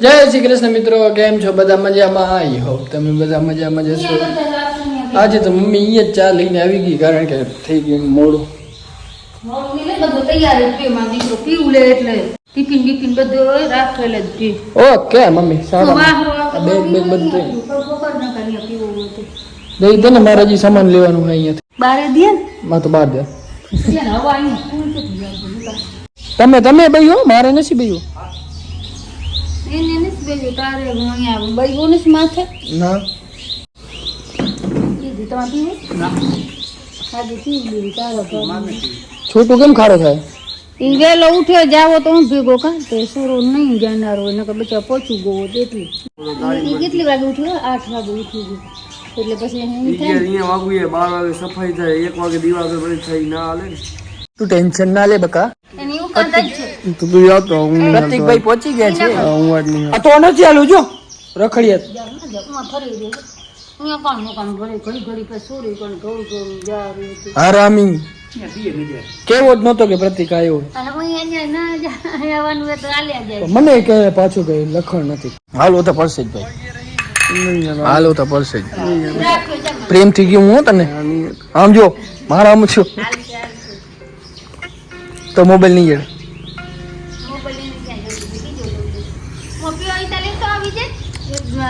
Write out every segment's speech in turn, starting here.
જય શ્રી કૃષ્ણ મિત્રો કેમ છો? બધા મજામાં? આઈ હોપ તમે બધા મજામાં જશો આજે તો મમ્મી અહીંયા જ ચા લઈને આવી ગઈ કારણ કે થઈ ગયું મોડું. જ જ ઓકે મમ્મી સારું દે ને મારે હજી સામાન લેવાનું છે અહીંયાથી. બારે દે માં તો અહીંયા તમે તમે ભાઈ હો મારે નથી બઈ એને નથી બેજો તારે હું અહીંયા બૈગો નથી માથે ના કીધું તમારે પીવું આજે પી લીધું તારો છોટું કેમ ખારો થાય ઈ વેલો ઉઠ્યો જાવો તો હું ભેગો કા તે સુરો નહીં જાનાર હોય નકર બચ્ચા પહોંચી ગયો હોત એટલે ઈ કેટલી વાગે ઉઠ્યો આઠ વાગે ઉઠી ગયો એટલે પછી એમ થાય ને, અહીંયા વાગવું એ બાર વાગે સફાઈ થાય એક વાગે દીવા આગળ બધી થઈ ના હાલે ને તું ટેન્શન ના લે બકા એની એવું કરતા જ છે તો તું આવતો હું પ્રતિકભાઈ પહોંચી ગયા છે. હું વાત નહીં આ તો નથી આલું જો રખડિયાત જાવ ના જાવ, ફરી દે અહીંયા કામ નો કામ ઘરે ઘડી ઘડી પછી સોરી કોણ ઘઉં ઘઉં જા રે તે. હારામી. કેવો જ નહોતો કે પ્રતિક આવ્યો અને હું અહીંયા ના જા આવવાનું હોય તો આલ્યા જાય. મને કહે પાછું કઈ લખણ નથી. હાલો તો પડશે જ ભાઈ. હાલો. તો પડશે જ. રાખ્યો પ્રેમ થઈ ગયું હું તને? આમ જો મારા આમ છું. તો મોબાઈલ નહીં હેડ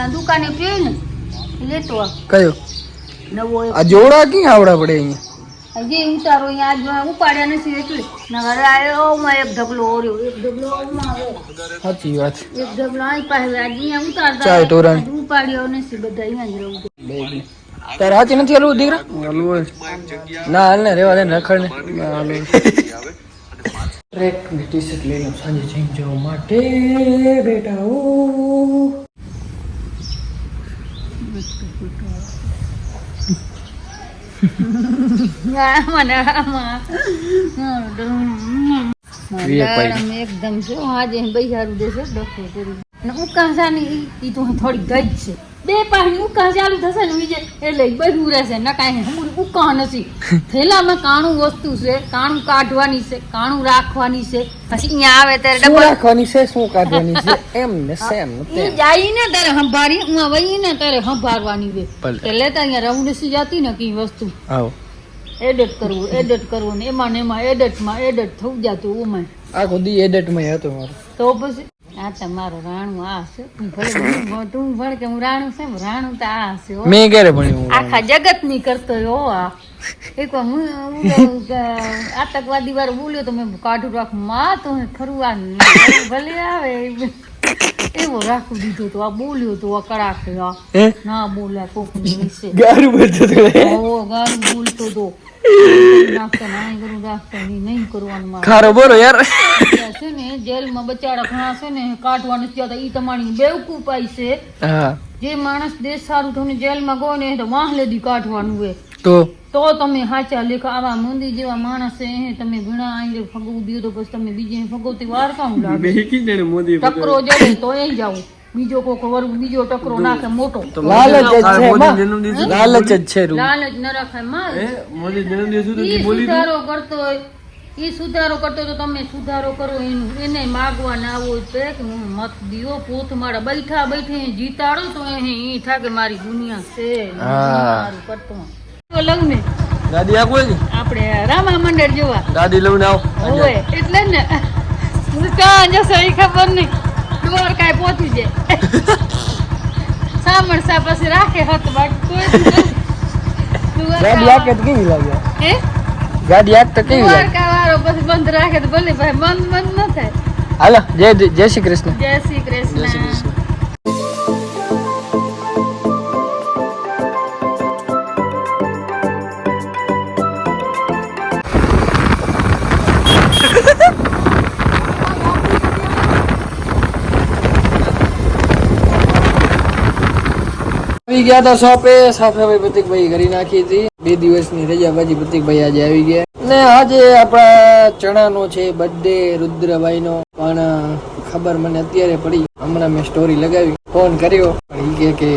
દુકાને પીવો ને લેતો કયો? નવો આ જોડા ક્યાં આવડા પડે અહીંયા? જે ઉતારો અહીંયા આજ ઉપાડ્યા નથી એટલે. નગર એક ઢગલો ઓર્યો. એક ઢગલો સાચી વાત. એક ઢગલો અહીં પાસે આજે અહીંયા ઉતારતા ચાય તોરણ. ઉપાડ્યો નથી બધા અહીંયા જ રહું તારે નથી હાલવું દીકરા? હાલવું ના હાલ ને રેવા દે ને રખડ ને ટ્રેકની ટી શર્ટ લઈ લઉં સાંજે જીમ જવા માટે બેટા ઓ એકદમ છે હું આજે બૈહારું દેશે ડોક્ટર કરી ને ઉકાસાની ઈ તો થોડી ગજ છે. બે પાણી ઉકા ચાલુ થશે ને બીજે એટલે બધું રહેશે ન કાંઈ હમણાં ઉકા નથી. થેલામાં કાણું વસ્તુ છે કાણું કાઢવાની છે કાણું રાખવાની છે. પછી અહીંયા આવે ત્યારે ડબલ રાખવાની છે શું કાઢવાની છે? એમ ને સેમ ને તારે સંભાળી હું વહી ને તારે સંભાળવાની છે. એટલે તો અહીંયા રવું નથી જતી ને કઈ વસ્તુ. આવો. એડિટ કરવું એડિટ કરવું ને એમાં ને એમાં એડિટમાં એડિટ થવું જતું ઉમાં આખો દી એડિટમાં હતો મારો. તો પછી આ તો મારો રાણું આ છે. તું ભલે કે હું રાણું છે રાણું તો આ છે મેં ક્યારે ભણ્યું આખા જગતની કરતો ઓ આ. એક વાર હું આતંકવાદી વાળો બોલ્યો તો મેં કાઢું રાખમાં તો ફરવા ભલે આવે. એવો રાખું દીધો તો આ બોલ્યો તો આ કડાકે ના બોલ્યા કોક વિશે. ગારું બધું તો ઓ ગારું બોલતો તો. નાખતા ના કરું રાખતા નહીં કરવાનું ખારો બોલો યાર. છે ને જેલમાં બચાડા ઘણા છે ને કાઢવાનું તો ઈ તમારી બેવકૂફ આઈ છે. હા. જે માણસ દેશ સારું થઈને જેલમાં ગયો ને તો વાહ વાહલેદી કાઢવાનું હોય. તો? તો તમે સાચા લેખા આવા મોદી જેવા માણસ છે એ તમે ઘણા આઈને ફગવું દીધું તો પછી તમે બીજે ફગવતી વાર કામ લાગે. મોદી ટકરો જડે તો એ જાવ બીજો કોક વર્ગ બીજો ટકરો નાખે મોટો. લાલચ જ છે લાલચ જ છે લાલચ ન રખાયમાં. મોદી જન્મદિવસ સુધી બોલી કરતો હોય. ઈ સુધારો કરતો તો તમે સુધારો કરો એનું માગવા ના આવો છે કે હું મત દિયો પોત મારા બેઠા બેઠે જીતાડો તો એ થાકે મારી દુનિયા છે મારું કરતો. લગ્ન દાદી આ કોઈ આપણે રામા મંડળ જોવા. દાદી લઉં આવો. હોય એટલે ને. ક્યાં જશે એ ખબર નહીં દ્વારકાએ પહોંચી જાય. સામણસા પછી રાખે હત બાકી કોઈ ગાડી આ તો કેવી લાગે? હે? ગાડી આક તો કેવી લાગે? પછી બંધ રાખે તો ભલે ભાઈ બંધ બંધ ન થાય. હાલો જય જય શ્રી કૃષ્ણ. જય શ્રી કૃષ્ણ. આવી ગયા હતા શોપે સાફે ભાઈ પ્રતિકભાઈ કરી નાખી હતી. બે દિવસની રજા પછી પ્રતિકભાઈ આજે આવી ગયા. ને આજે આપણા ચણાનો છે બર્થડે રુદ્રભાઈ નો પણ ખબર મને અત્યારે પડી. હમણાં મેં સ્ટોરી લગાવી. ફોન કર્યો. પણ એ કે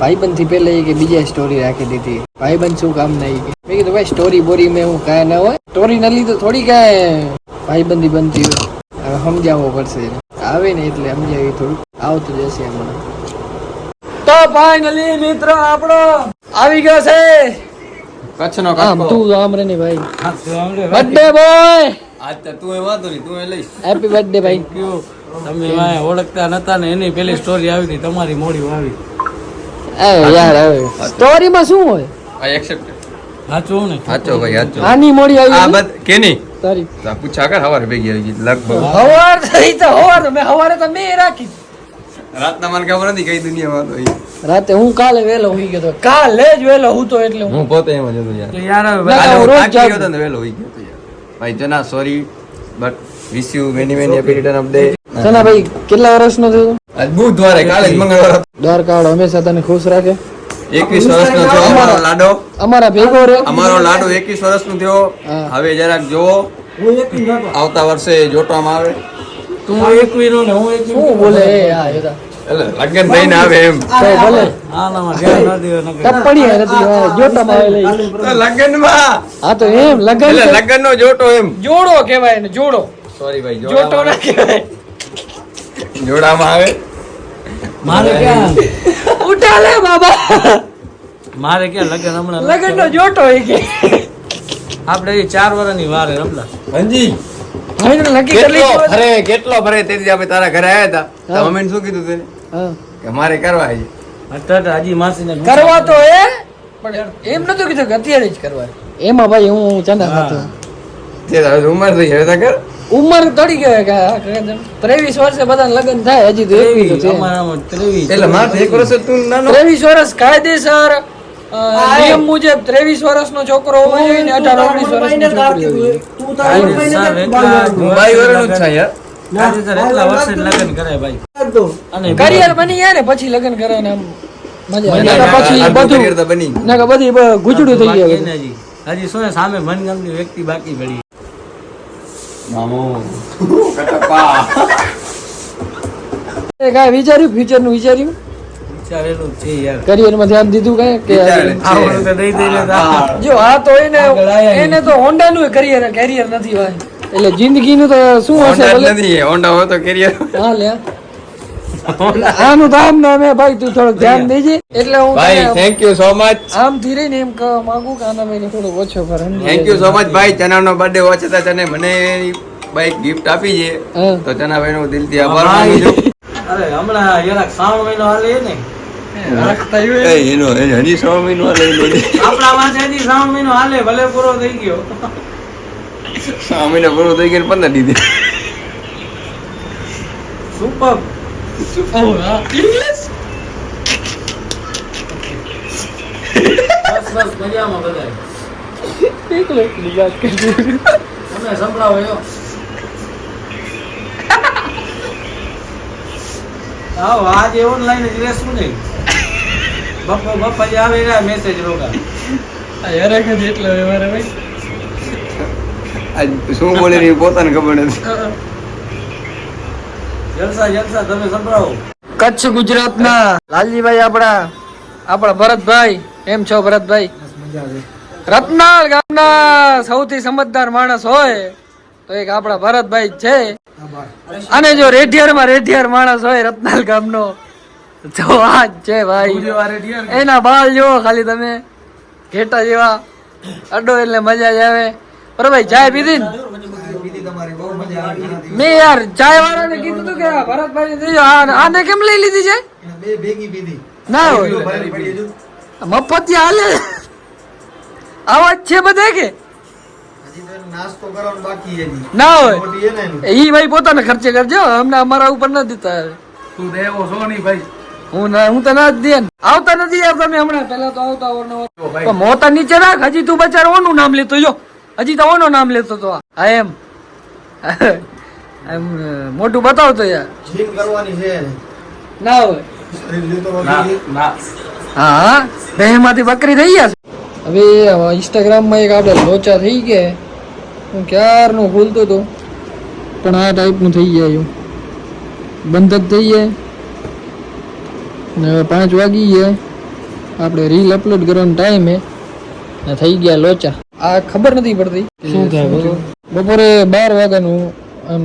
ભાઈબંધથી પહેલા કે બીજા સ્ટોરી રાખી દીધી. ભાઈબંધ શું કામ નહીં કે. મેં કીધું, ભાઈ સ્ટોરી બોરી મેં હું કાંઈ ના હોય. સ્ટોરી ના લીધું થોડી કાંઈ ભાઈબંધી બનતી હોય. હવે સમજાવવો પડશે આવે ને એટલે સમજાવી થોડું આવતું જશે હમણાં. તો ફાઇનલી મિત્ર આપણો આવી ગયો છે. કચ્છનો આમ તું આમ રે ને ભાઈ. બર્થડે બોય આજ તો તું એ વાંધો નહીં તું એ લઈશ. હેપી બર્થડે ભાઈ. તમે વાંહે ઓળખતા નતા ને એની પેલી સ્ટોરી આવી હતી તમારી મોડી આવી એ યાર હવે સ્ટોરીમાં શું હોય? આ એક્સેપ્ટ હાચો ને? હાચો ભાઈ હાચો. આની મોડી આ આવી બધ કેની? તારી તા આ પૂછા કર હવારે ભેગી આવી ગઈ? લગભગ. હવાર થઈ તો હવાર મે મેં હવારે તો મેં રાખી. રાતના મને ખબર નથી કઈ દુનિયામાં તો. રાતે હું કાલે વેલો હોઈ ગયો તો. કાલે જ વેલો હું તો એટલે હું પોતે એમ જ હતો યાર. આજે હું રોજ થાકી હતો ને વહેલો હોઈ ગયો યાર. ભાઈ જના sorry but wish you many many happy return of day Sana ભાઈ કેટલા વર્ષનો થયો આજ બુધવારે કાલે મંગળવાર. હતો. કાળ હંમેશા તને ખુશ રાખે. 21 વર્ષનો થયો અમારો લાડો. અમારા ભેગો રે અમારો લાડો 21 વર્ષનો થયો. હવે જરાક જોવો આવતા વર્ષે જોટવામાં આવે. તું એકવી નો ને હું એકવી શું બોલે? એ આ. એટલે લગ્ન થઈને આવે એમ. તો ભલે. આનામાં ધ્યાન ન દેવા ટપ્પણી નથી જોટામાં આવે તો લગ્નમાં. હા તો એમ લગન એટલે છે. જોટો એમ. જોડો કહેવાય ને જોડો. સોરી ભાઈ જોટો જોડામાં ના કહેવાય. જોડામાં આવે? મારે ક્યાં? ઉઠા લે બાબા. મારે ક્યાં લગ્ન હમણાં લગન નો જોટો એ કે. આપણે એ ચાર વર્ષની વાર રમલા. હંજી. કેટલો ભરે કેટલો ફરે તેથી આપણે તારા ઘરે આવ્યા હતા. મમ્મીને શું કીધું તેને. કે મારે કરવા છે. અત્યારે હાજી માસીને કરવા તો એ પણ એમ નતું કીધું કે અત્યારે જ કરવા. એમાં ભાઈ હું ચંદા હતો તે હવે ઉંમર થઈ હવે તો કર. ઉંમર તડી ગયો કે ત્રેવીસ વર્ષે બધા લગ્ન થાય હજી તો એકવી છે. એટલે મારે એક વર્ષ તું નાનો ત્રેવીસ વર્ષ કાયદેસર નિયમ મુજબ ત્રેવીસ વર્ષનો છોકરો હોવો જોઈએ ને અઢાર ઓગણીસ વર્ષની છોકરી હોવી જોઈએ. કરિયર બની ગયા ને પછી લગ્ન કરે ને આમ. પછી બધું બધી ગુજડું થઈ ગયું હજી શું સામે વ્યક્તિ બાકી પડી. મામો. કટપ્પા એ વિચાર્યું? ફ્યુચરનું વિચાર્યું? વિચારેલું છે યાર. કરિયરમાં ધ્યાન દીધું કઈ કે આવડું તો દઈ જો આ તો એને એને તો હોન્ડા નું કરિયર કેરિયર નથી ભાઈ. એટલે જિંદગી નું તો શું હશે નથી હોન્ડા હોય તો career. હા લે. આનું તો આમ નામ ભાઈ તું થોડુંક ધ્યાન દેજે. એટલે હું ભાઈ થેન્ક યુ સો મચ આમ થી રહીને એમ કહેવા માંગુ કે આના મેં થોડું ઓછો કર થેન્ક યુ સો મચ ભાઈ. ચનાનો બર્થડે ઓછો હતા તને મને બાઈક ગિફ્ટ આપી છે. તો ચનાભાઈ નો દિલથી આભાર માનું છું. અરે હમણાં જરાક શ્રાવણ મહિનો હાલે ને એનો હજી શ્રાવણ મહિનો હાલે આપણા પાસે હજી શ્રાવણ મહિનો હાલે ભલે પૂરો થઈ ગયો. સો પૂરું થઈ ગયું પંદર દીધી સુપર. બસ બસ મજામાં વાત કરજો. તમે સંભળાવો યો આવો આજે ઓનલાઈન જ રહેશું ને. બપો બપા જે આવે મેસેજ રોકા આ હેરાક જ મારે ભાઈ શું બોલે રહી પોતાને ખબર નથી. જલસા જલસા તમે સંભળાવો. કચ્છ ગુજરાતના લાલજીભાઈ આપણા આપણા ભરતભાઈ. એમ છો ભરતભાઈ? રત્નાળ ગામના સૌથી સમજદાર માણસ હોય તો એક આપણા ભરતભાઈ છે. અને જો રેઢિયારમાં રેઢિયાર માણસ હોય રત્નાલ ગામનો તો આ જ છે ભાઈ. એના બાલ જો ખાલી તમે. ઘેટા જેવા. અડો એટલે મજા જ આવે. બરોબર ભાઈ ચાય પીધી મેં યાર ચાય વાળાને કીધું તું કે ભરતભાઈ આને કેમ લઈ લીધી છે? ના હોય. મફત હાલે. આવાજ છે બધા કે? ના હોય. ઈ ભાઈ પોતાના ખર્ચે કરજો. અમને અમારા ઉપર ન દીધા. તું દેવો છો નહીં ભાઈ. હું ના હું તો ના જ દે. આવતા નથી યાર તમે હમણાં. પેલા તો આવતા મોતા નીચે રાખ. હજી તું બચારો ઓનું નામ લેતો જો. હજી તો નામ લેતો તો. આ હા, એમ. એમ મોટું બતાવતો યાર. ના હોય. ના ના. હા હા. દહીંમાંથી બકરી થઈ ગયા હવે હવે ઇન્સ્ટાગ્રામમાં એક આપણે લોચા થઈ ગયા હું ક્યારનું ખોલતો હતો પણ આ ટાઈપનું થઈ ગયા એવું બંધ જ થઈ જાય ને હવે પાંચ વાગી ગયા આપણે રીલ અપલોડ કરવાનો ટાઈમ હે ને થઈ ગયા લોચા. આ ખબર નથી પડતી શું થાય બપોરે બાર વાગ્યાનું આમ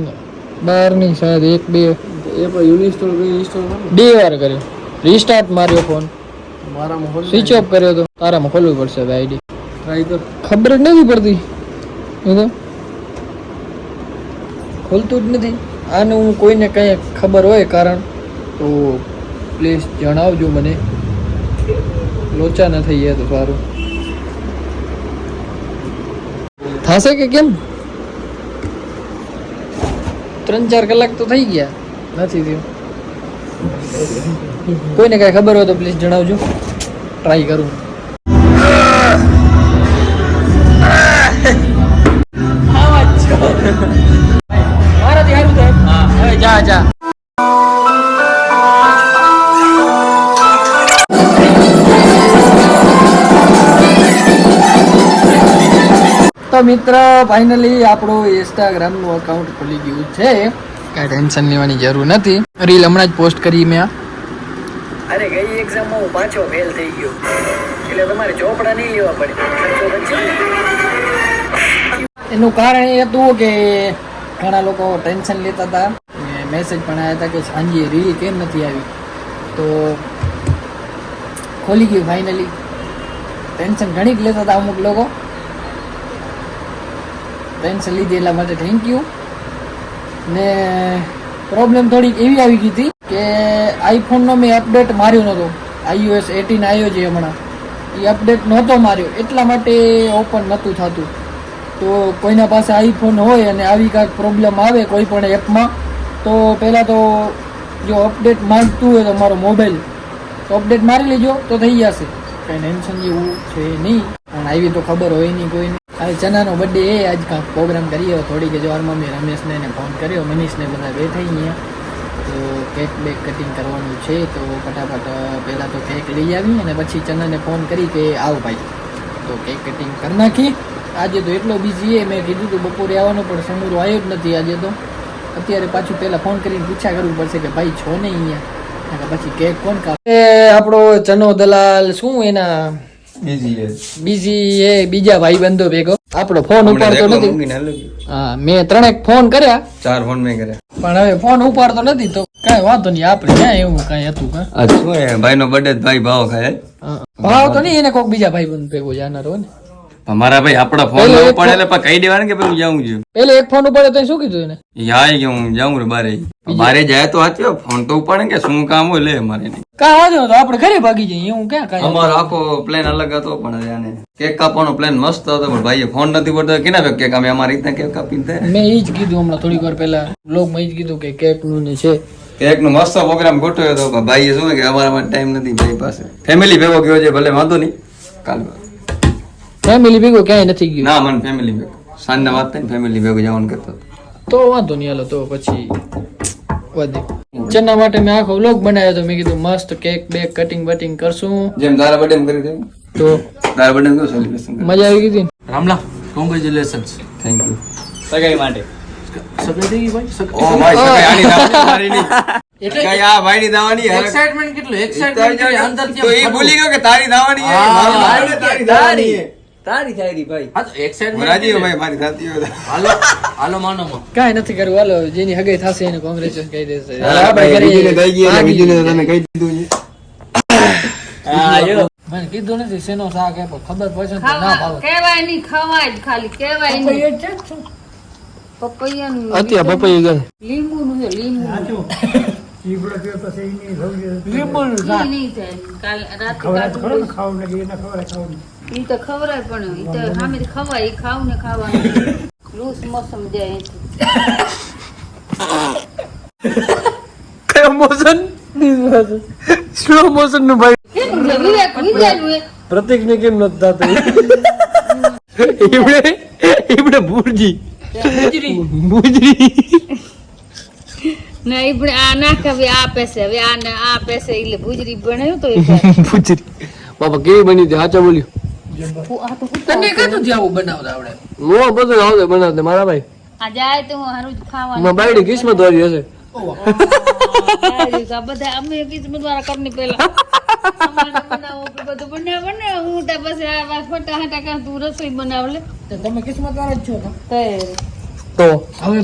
બારની શાયદ એક બે. એ પણ યુનિસ્ટોલ કરી ઇન્સ્ટોલ કરો બે વાર કર્યો. રીસ્ટાર્ટ માર્યો ફોન મારામાં સ્વિચ ઓફ કર્યો તો તારામાં ખોલવું પડશે આઈડી ટ્રાય કર. ખબર જ નથી પડતી. એ તો ખોલતું જ નથી. આનું હું કોઈને કંઈ ખબર હોય કારણ તો પ્લીઝ જણાવજો મને. લોચા ન થઈ જાય તો સારું. થશે કે કેમ? ત્રણ ચાર કલાક તો થઈ ગયા. નથી થયું. કોઈને કાંઈ ખબર હોય તો પ્લીઝ જણાવજો. ટ્રાય કરું. તો મિત્ર ફાઇનલી આપણું ઇન્સ્ટાગ્રામનું અકાઉન્ટ ખુલી ગયું છે. કાંઈ ટેન્શન લેવાની જરૂર નથી. રીલ હમણાં જ પોસ્ટ કરી મેં. અરે ગઈ એક્ઝામમાં હું પાછો ફેલ થઈ ગયો. એટલે તમારે ચોપડા નહીં લેવા પડે. એનું કારણ એ હતું કે ઘણા લોકો ટેન્શન લેતા હતા. મેસેજ પણ આવ્યા હતા કે સાંજે રીલ કેમ નથી આવી? તો ખોલી ગયું ફાઇનલી ટેન્શન ઘણી જ લેતા હતા અમુક લોકો. ટેન્શન લીધી એટલા માટે થેન્ક યુ ને પ્રોબ્લેમ થોડીક એવી આવી ગઈ હતી કે આઈફોનનો મેં અપડેટ માર્યો નહોતો. આઈઓએસ એટીન આવ્યો છે હમણાં. એ અપડેટ નહોતો માર્યો. એટલા માટે ઓપન નહોતું થતું. તો કોઈના પાસે આઈફોન હોય અને આવી કાંઈક પ્રોબ્લેમ આવે કોઈ પણ એપમાં તો પહેલાં તો જો અપડેટ માંગતું હોય તમારો મોબાઈલ તો અપડેટ મારી લેજો, તો થઈ જશે. કંઈ ટેન્શન જેવું છે નહીં. પણ આવી તો ખબર હોય નહીં કોઈને. હવે ચનાનો બર્થડે એ, આજ કાંક પ્રોગ્રામ કરીએ. થોડીક જ વારમાં મેં રમેશને એને ફોન કર્યો. મનીષને બધા બેઠા અહીંયા તો કેક બેક કટિંગ કરવાનું છે. તો ફટાફટ પહેલાં તો કેક લઈ આવી અને પછી ચનાને ફોન કરી કે આવ ભાઈ. તો કેક કટિંગ કરી નાખી. આજે તો એટલો બિઝી એ, મેં કીધું હતું બપોરે આવવાનું, પણ સમૂરો આવ્યો જ નથી આજે તો. અત્યારે પાછું પહેલાં ફોન કરીને પૂછ્યા કરવું પડશે કે ભાઈ છો નહીં અહીંયા. પછી કેક કોણ કાપે આપણો ચનો દલાલ શું એના બીજી બીજી એ બીજા ભાઈ બંધો ભેગો. આપણો ફોન ઉપાડતો નથી. હા મેં ત્રણેક ફોન કર્યા. ચાર ફોન મેં કર્યા. પણ હવે ફોન ઉપાડતો નથી તો કઈ વાંધો નહીં આપણે ક્યાં એવું કઈ હતું કાં? ભાઈ નો બર્થડે ભાઈ ભાવ ખાય. ભાવ તો નહીં એને કોઈક બીજા ભાઈ બંધ ભેગો જાનાર હોય ને. મારા ભાઈ આપડા ફોન પડે એટલે કહી દેવાનું કે હું જાઉં છું. પેલે એક ફોન ઉપાડે તો શું કીધું એને? યા કે હું જાઉં રે બારે. બારે જાય તો હાચ્યો ફોન તો ઉપાડે કે શું કામ હોય લે મારે કા વાંધો નતો આપણે ઘરે ભાગી જઈએ હું ક્યાં કાંઈ અમારો આખો પ્લાન અલગ હતો પણ આને કેક કાપવાનો પ્લાન મસ્ત હતો પણ ભાઈએ ફોન નથી પડતો કેના ભાઈ કેક અમે અમારી રીતના કેક કાપી દે મેં એ જ કીધું હમણાં થોડીક વાર પહેલા બ્લોગમાં એ જ કીધું કે કેકનું ને છે. કેક નો મસ્ત પ્રોગ્રામ ગોઠવ્યો હતો ભાઈએ શું કે અમારા માટે ટાઈમ નથી ભાઈ પાસે. ફેમિલી ભેગો ગયો છે ભલે વાંધો નહીં. કાલ ફેમિલી ભેગો ક્યાંય નથી ગયું? ના મને ફેમિલી ભેગો. સાંજના વાત થઈ ફેમિલી ભેગો જવાનું કરતો તો વાંધો નહીં હાલો તો પછી વધે ચના માટે મેં આખો વ્લોગ બનાવ્યો તો મેં કીધું મસ્ત કેક બેક કટિંગ બટિંગ કરશું. જેમ તારા બર્થડે કરી દે તો તારા બર્થડે કેવું સેલિબ્રેશન મજા આવી ગઈ હતી? રામલા કોંગ્રેચ્યુલેશન્સ થેન્ક યુ સગાઈ માટે. સગાઈ થઈ ગઈ ભાઈ? સગાઈ ઓ ભાઈ સગાઈ આની દાવાની મારી નહીં સગાઈ દાવાની એક્સાઇટમેન્ટ કેટલું? એક્સાઇટમેન્ટ અંદર એ ભૂલી ગયો કે તારી દાવાની તારી દાવાની તારી દાવાની છે. તારી થાય રી ભાઈ હા તો હું એક્સાઇટમેન્ટ રાજી ભાઈ મારી સાથી હાલો હાલો માનો માં કાંઈ નથી કરવું હાલો જેની હગાઈ થશે એને કોંગ્રેચ્યુલેશન કહી દેશે. હા, ભાઈ, બીજુને થઈ ગઈ એટલે ભાગી તમે કહી દીધું છે. મને કીધું નથી શેનો શાક હે ખબર પડશે તો ના ખાવા ભાવે. કહેવાય નહીં ખવાય જ ખાલી કહેવાય નહીં. પપૈયાનું અત્યારે પપૈયું ગયું લીંબુનું છે લીંબુ ઈ નહીં થાય. કાલ રાતે કાઢું ઈ તો ખવરાય પણ ઈ તો સામે ખવાય ઈ ખાવ ને ખાવાનું. લૂસ મોસમ જાય. કયો મોસમ? સ્લો મોશનનું ભાઈ? વિવેક વિચાર્યું એ. પ્રતિક ને કેમ નથી થતું? એવડે એવડે ભૂરજી. ભૂજરી. ના ઈ પણ આ નાખ હવે આ પેસે હવે આ ને આ પેસે એટલે ભુજરી બનાવ્યું તો ભૂજરી. બાપા કેવી બની હતી સાચા બોલ્યું. તને કીધું છે? બનાવતા આવડે? હું બધું આવડે બનાવતે મારા ભાઈ. આ જાય તો હારું ખાવાનું. માં બાયડી કિસ્મત વાળી હશે. બધા અમે કિસ્મત વાળા કરની પેલા અમારે બનાવો કે બધું બનાવ બનાવ તો હવે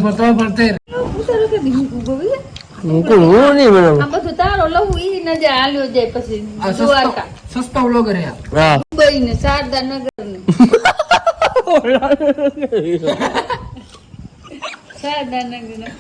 હું નહીં બનાવું. આ બધું તારો લવું ઈ નજર હાલ્યો જાય પછી સસ્તો સસ્તો વ્લોગર હે. રવિ ને શારદા નગર ને શારદા નગર